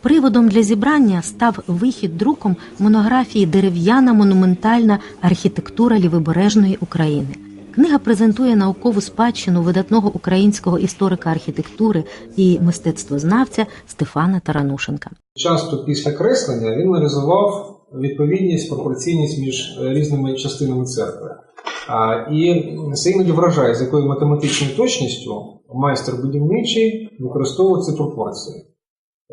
Приводом для зібрання став вихід друком монографії Дерев'яна монументальна архітектура лівобережної України. Книга презентує наукову спадщину видатного українського історика архітектури і мистецтвознавця Стефана Таранушенка. Часто після креслення він аналізував відповідність, пропорційність між е, різними частинами церкви. І це іноді вражає, з якою математичною точністю майстер будівничий використовує ці пропорції.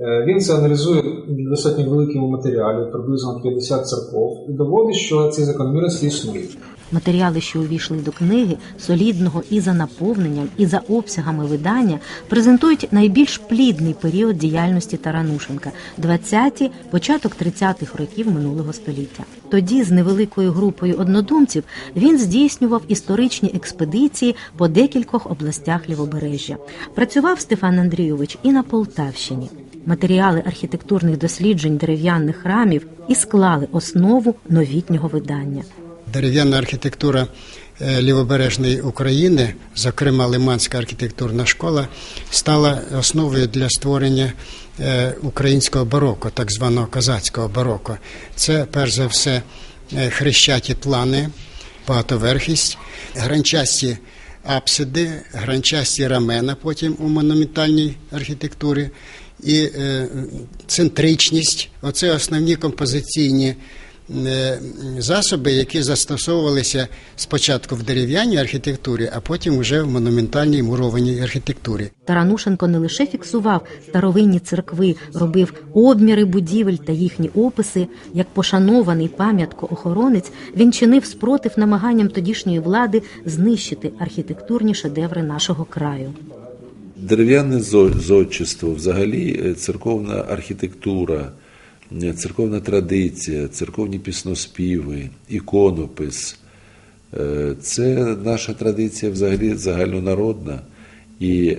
Е, Він це аналізує достатньо великому матеріалі, приблизно 50 церков, і доводить, що ці закономірності існують. Матеріали, що увійшли до книги, солідного і за наповненням, і за обсягами видання, презентують найбільш плідний період діяльності Таранушенка 20-ті, початок 30-х років минулого століття. Тоді з невеликою групою однодумців він здійснював історичні експедиції по декількох областях лівобережжя. Працював Стефан Андрійович і на Полтавщині. Матеріали архітектурних досліджень дерев'яних храмів і склали основу новітнього видання. Дерев'яна архітектура е, лівобережної України, зокрема Лиманська архітектурна школа, стала основою для створення е, українського бароко, так званого козацького бароко. Це перш за все е, хрещаті плани, багатоверхість, гранчасті апсиди, гранчасті рамена потім у монументальній архітектурі і е, центричність оце основні композиційні е, засоби, які застосовувалися спочатку в дерев'яній архітектурі, а потім вже в монументальній мурованій архітектурі. Таранушенко не лише фіксував старовинні церкви, робив обміри будівель та їхні описи. Як пошанований пам'яткоохоронець, він чинив спротив намаганням тодішньої влади знищити архітектурні шедеври нашого краю. Дерев'яне зо- зодчество, взагалі е, церковна архітектура, е, церковна традиція, церковні пісноспіви, іконопис е, це наша традиція взагалі загальнонародна. І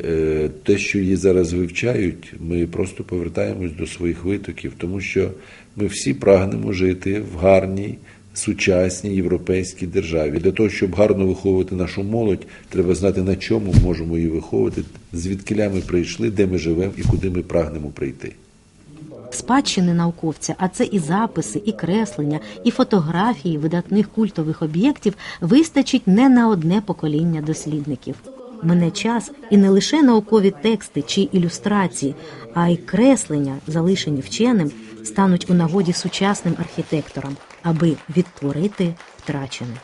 те, що її зараз вивчають, ми просто повертаємось до своїх витоків, тому що ми всі прагнемо жити в гарній, сучасній європейській державі. Для того, щоб гарно виховувати нашу молодь, треба знати, на чому можемо її виховувати, звідкиля ми прийшли, де ми живемо і куди ми прагнемо прийти. Спадщини науковця, а це і записи, і креслення, і фотографії видатних культових об'єктів вистачить не на одне покоління дослідників. Мине час і не лише наукові тексти чи ілюстрації, а й креслення, залишені вченим, стануть у нагоді сучасним архітекторам, аби відтворити втрачене.